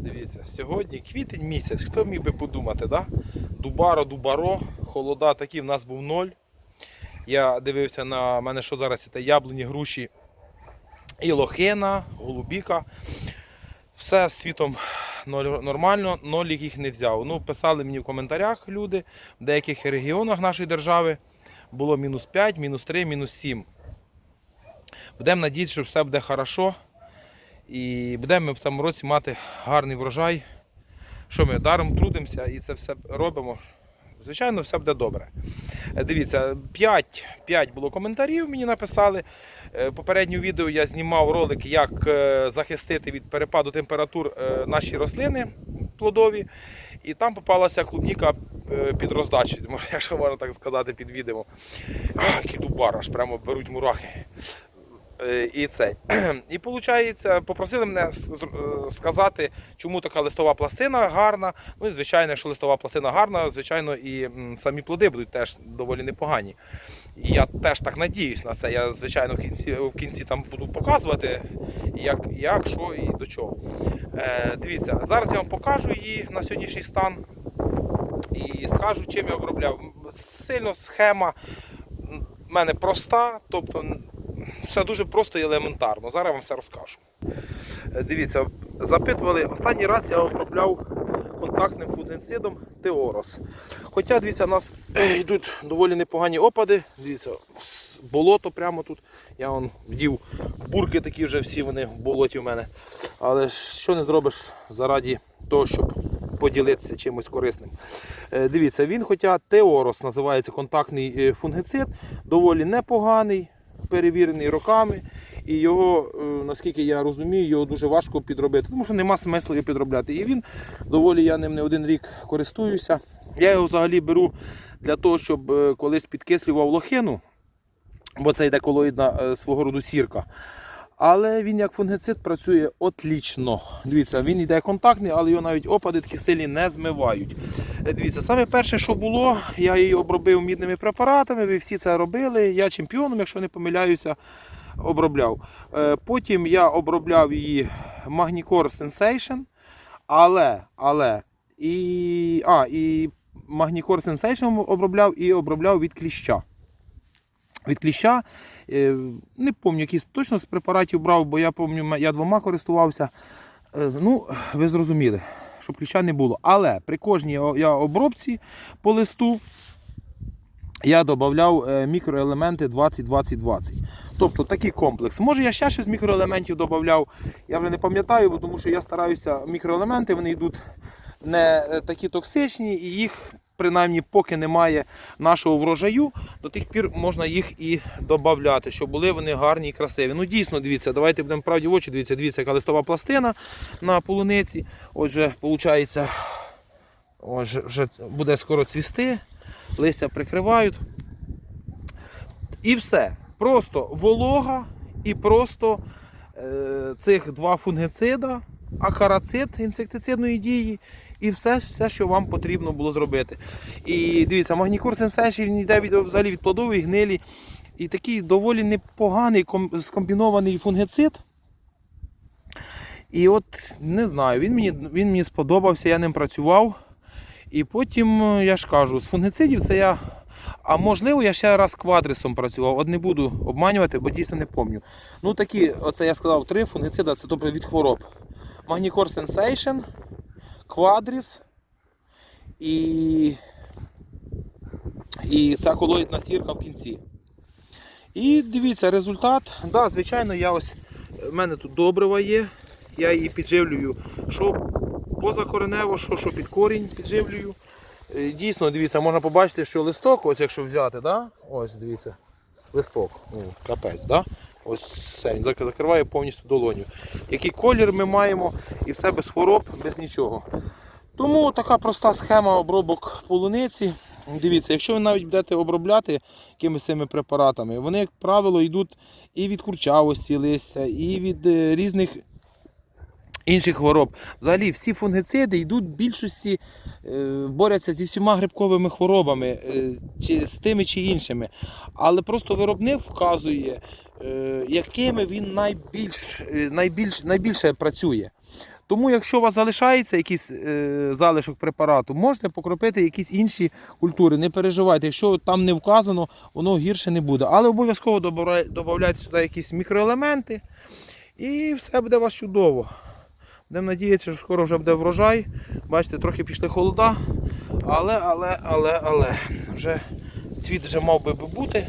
Дивіться, сьогодні квітень місяць. Хто міг би подумати, да? Дубаро, дубаро, холода такі, в нас був ноль. Я дивився на мене, що зараз це яблуні, груші і лохина, голубіка. Все з світом нормально, ноль їх не взяв. Ну, писали мені в коментарях люди, в деяких регіонах нашої держави було мінус 5, мінус 3, мінус 7. Будемо надіятися, що все буде хорошо. І будемо ми в цьому році мати гарний врожай. Що ми даром трудимося і це все робимо. Звичайно, все буде добре. Е, Дивіться, 5, 5 було коментарів, мені написали. Е, попередньому відео я знімав ролик, як е, захистити від перепаду температур наші рослини плодові. І там попалася клубніка під роздачу, якщо можна так сказати, під відео. Який аж прямо беруть мурахи. Е, І це. І виходить, попросили мене е, сказати, чому така листова пластина гарна. Ну і звичайно, якщо листова пластина гарна, звичайно, і самі плоди будуть теж доволі непогані. І я теж так надіюсь на це. Я, звичайно, в кінці, в кінці там буду показувати, як, як, що і до чого. Е, дивіться, зараз я вам покажу її на сьогоднішній стан і скажу, чим я обробляв. Сильно схема в мене проста, тобто все дуже просто і елементарно. Зараз вам все розкажу. Е, Дивіться, запитували, останній раз я обробляв контактним фунгицидом Теорос. Хоча, дивіться, у нас е, йдуть доволі непогані опади. Дивіться, болото прямо тут. Я вон вдів бурки такі вже всі вони в болоті в мене. Але що не зробиш заради того, щоб поділитися чимось корисним. Е, Дивіться, він, хоча Теорос називається контактний фунгицид, доволі непоганий, перевірений роками. І його, е, наскільки я розумію, його дуже важко підробити, тому що нема смислу його підробляти. І він доволі я ним не один рік користуюся. Я його взагалі беру для того, щоб е, колись підкислював лохину, бо це йде колоїдна е, свого роду сірка. Але він як фунгицид працює отлічно. Дивіться, він йде контактний, але його навіть опади такі сильні не змивають. Е, Дивіться, саме перше, що було, я її обробив мідними препаратами. Ви всі це робили. Я чемпіоном, якщо не помиляюся, обробляв. Е, Потім я обробляв її Magnicor Sensation, але, але і, а, і Magnicor Sensation обробляв і обробляв від кліща. Від кліща, е, не пам'ятаю, якийсь точно з препаратів брав, бо я пам'ятаю, я двома користувався. Е, Ну, ви зрозуміли, щоб кліща не було. Але при кожній обробці по листу я додавав е, мікроелементи 20-20-20. Тобто такий комплекс. Може я ще щось мікроелементів додавав, я вже не пам'ятаю, тому що я стараюся, мікроелементи вони йдуть не такі токсичні, і їх, принаймні, поки немає нашого врожаю, до тих пір можна їх і додати, щоб були вони гарні і красиві. Ну дійсно, дивіться, давайте будемо правді в очі, дивіться, дивіться, яка листова пластина на полуниці. Отже, виходить, ось вже буде скоро цвісти, листя прикривають. І все. Просто волога і просто е, цих два фунгицида, акарацид інсектицидної дії, і все, все, що вам потрібно було зробити. І дивіться, магнікур сенсейшн він йде від, взагалі від плодової гнилі. І такий доволі непоганий скомбінований фунгицид. І от не знаю, він мені, він мені сподобався, я ним працював. І потім, е, я ж кажу, з фунгицидів це я. А можливо, я ще раз квадрисом працював. От не буду обманювати, бо дійсно не пам'ятаю. Ну такі, оце я сказав, три фунгицида, це тобто від хвороб. Magnicor Sensation, Quadris і, і ця колоїдна сірка в кінці. І дивіться, результат. Да, звичайно, я ось, в мене тут добрива є. Я її підживлюю, що позакоренево, що, що під корінь підживлюю. Е, Дійсно, дивіться, можна побачити, що листок, ось якщо взяти, да? ось дивіться, листок, ну, капець, да? Ось все, він закриває повністю долоню. Який колір ми маємо, і все без хвороб, без нічого. Тому така проста схема обробок полуниці. Дивіться, якщо ви навіть будете обробляти якимись цими препаратами, вони, як правило, йдуть і від курчавості листя, і від е, різних інших хвороб. Взагалі всі фунгициди йдуть в більшості, е, борються зі всіма грибковими хворобами, е, чи з тими чи іншими. Але просто виробник вказує, якими він найбільш, е, найбільш, найбільше працює. Тому, якщо у вас залишається якийсь е, залишок препарату, можете покропити якісь інші культури. Не переживайте, якщо там не вказано, воно гірше не буде. Але обов'язково додавайте сюди якісь мікроелементи, і все буде у вас чудово. Будемо надіятися, що скоро вже буде врожай. Бачите, трохи пішли холода, але, але, але, але вже цвіт вже мав би бути.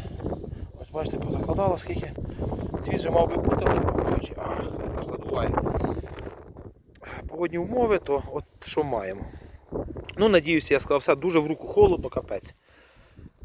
Бачите, позакладало скільки. Світ же мав би бути, але виходячи, ах, аж задуває. Погодні умови, то от що маємо. Ну, надіюся, я сказав, все дуже в руку холодно, капець.